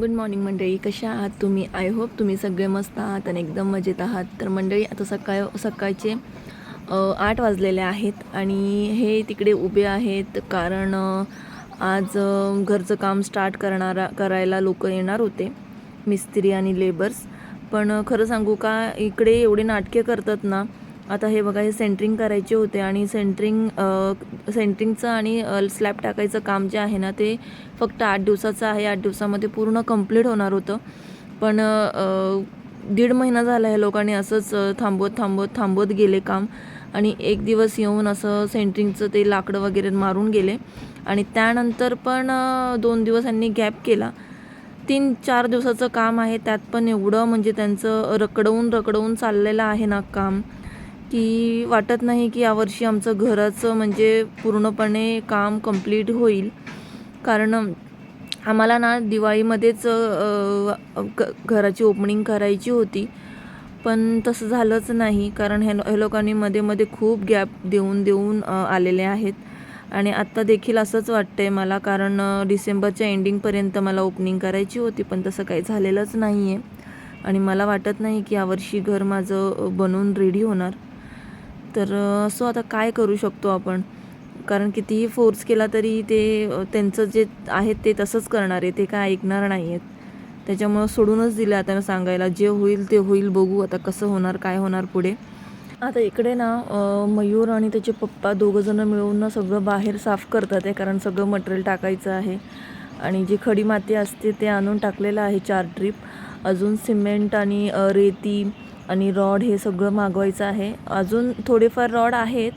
Good morning मंडळी. कशा आहात तुम्ही? आय होप तुम्ही सगळे मस्त आहात आणि एकदम मजेत आहात. तर मंडळी आता सकाळ सकाळचे आठ वाजलेले आहेत आणि हे तिकडे उभे आहेत कारण आज घरचं काम स्टार्ट करणारा करायला लोक येणार होते मिस्त्री आणि लेबर्स पण खरं सांगू का? इकडे एवढे नाटके करतात ना आता हे बघा हे सेंटरिंग करायचे होते आणि सेंटरिंग सेंटरिंगचं आणि स्लॅब टाकायचं काम जे आहे ना ते फक्त आठ दिवसाचं आहे. आठ दिवसामध्ये पूर्ण कंप्लीट होणार होतं. पण दीड महिना झाला आहे लोकांनी असंच थांबवत थांबवत थांबवत गेले काम. आणि एक दिवस येऊन असं सेंटरिंगचं ते लाकडं वगैरे मारून गेले. आणि त्यानंतर पण दोन दिवस यांनी गॅप केला. तीन चार दिवसाचं काम आहे. त्यात पण एवढं म्हणजे त्यांचं रकडवून रकडवून चाललेलं आहे ना काम. की वाटत नाही की यावर्षी आमचं घराचं म्हणजे पूर्णपणे काम कंप्लीट होईल. कारण आम्हाला ना दिवाळीमध्येच घराची ओपनिंग करायची होती. पण तसं झालंच नाही. कारण हे हे लोकांनी मध्ये मध्ये खूप गॅप देऊन देऊन आलेले आहेत. आणि आत्ता देखील असंच वाटतंय मला. कारण डिसेंबरच्या एंडिंगपर्यंत मला ओपनिंग करायची होती पण तसं काही झालेलंच नाही आहे आणि मला वाटत नाही की यावर्षी घर माझं बनून बनवून रेडी होणार. तर असं आता काय करू शकतो आपण? कारण कितीही फोर्स केला तरी ते त्यांचं जे आहे ते तसंच करणार आहे ते काय ऐकणार नाही आहेत त्याच्यामुळं सोडूनच दिलं आता सांगायला. जे होईल ते होईल बघू आता कसं होणार काय होणार पुढे. आता इकडे ना मयूर आणि त्याचे पप्पा दोघंजणं मिळून ना सगळं बाहेर साफ करतात आहे कारण सगळं मटेरियल टाकायचं आहे. आणि जी खडी माती असते ते आणून टाकलेलं आहे चार ट्रीप अजून सिमेंट आणि रेती आणि रॉड हे सगळं मागवायचं आहे. अजून थोडेफार रॉड आहेत.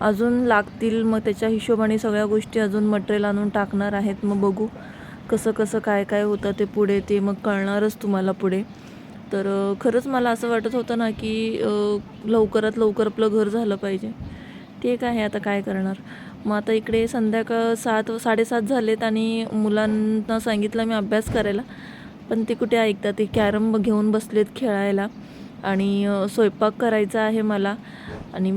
अजून लागतील मग त्याच्या हिशोबाने सगळ्या गोष्टी अजून मटेरियल आणून टाकणार आहेत. मग बघू कसं कसं काय काय होतं ते पुढे ते मग कळणारच तुम्हाला पुढे. तर खरंच मला असं वाटत होतं ना की लवकरात लवकर आपलं घर झालं पाहिजे. ठीक आहे आता काय करणार. मग आता इकडे संध्याकाळ सात साडेसात झालेत आणि मुलांना सांगितलं मी अभ्यास करायला. पण ते कुठे ऐकतात? ते कॅरम घेऊन बसलेत खेळायला. आणि स्वयंपाक करायचा आहे मला. आणि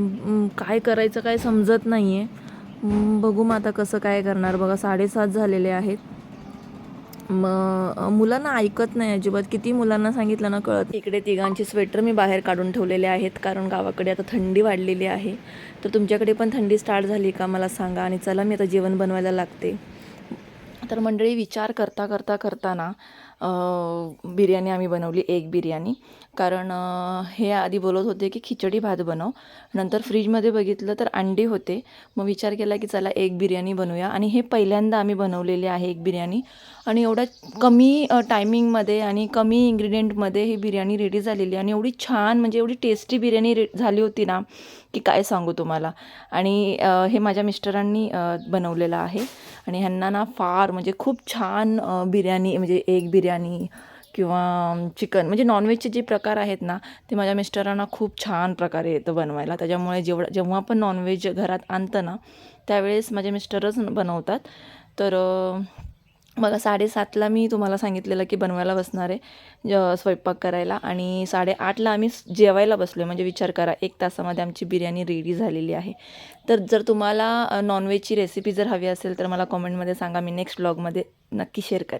काय करायचं काय समजत नाही आहे बघू मग आता कसं काय करणार. बघा साडेसात झालेले आहेत. मग मुलांना ऐकत नाही अजिबात. किती मुलांना सांगितलं ना कळत. इकडे तिघांची स्वेटर मी बाहेर काढून ठेवलेले आहेत. कारण गावाकडे आता थंडी वाढलेली आहे. तर तुमच्याकडे पण थंडी स्टार्ट झाली का मला सांगा. आणि चला मी आता जेवण बनवायला लागते. तर मंडळी विचार करता करता करताना बिर्याणी आम्ही बनवली एक बिर्याणी. कारण हे आधी बोलत होते की खिचडी भात बनव. नंतर फ्रीजमध्ये बघितलं तर अंडी होते. मग विचार केला की चला एक बिर्याणी बनवूया. आणि हे पहिल्यांदा आम्ही बनवलेले आहे एक बिर्याणी. आणि एवढ्या कमी टायमिंगमध्ये आणि कमी इन्ग्रेडियंटमध्ये ही बिर्याणी रेडी झालेली. आणि एवढी छान म्हणजे एवढी टेस्टी बिर्याणी रे झाली होती ना की काय सांगू तुम्हाला. आणि हे माझ्या मिस्टरांनी बनवलेलं आहे. आणि ह्यांना ना फार म्हणजे खूप छान बिर्याणी म्हणजे एक बिर्याणी किंवा चिकन म्हणजे नॉनव्हेजचे जे प्रकार आहेत ना ते माझ्या मिस्टरांना खूप छान प्रकारे येतं बनवायला. त्याच्यामुळे जेवढं जेव्हा पण नॉनव्हेज घरात आणतं ना त्यावेळेस माझे मिस्टरच बनवतात. तर मला साडेसातला मी तुम्हाला सांगितलेलं की बनवायला बसणार आहे ज- स्वयंपाक करायला. आणि साडेआठला आम्ही जेवायला बसलो आहे म्हणजे विचार करा एक तासामध्ये आमची बिर्याणी रेडी झालेली आहे. तर जर तुम्हाला नॉनव्हेजची रेसिपी जर हवी असेल तर मला कॉमेंटमध्ये सांगा. मी नेक्स्ट ब्लॉगमध्ये नक्की शेअर करेन.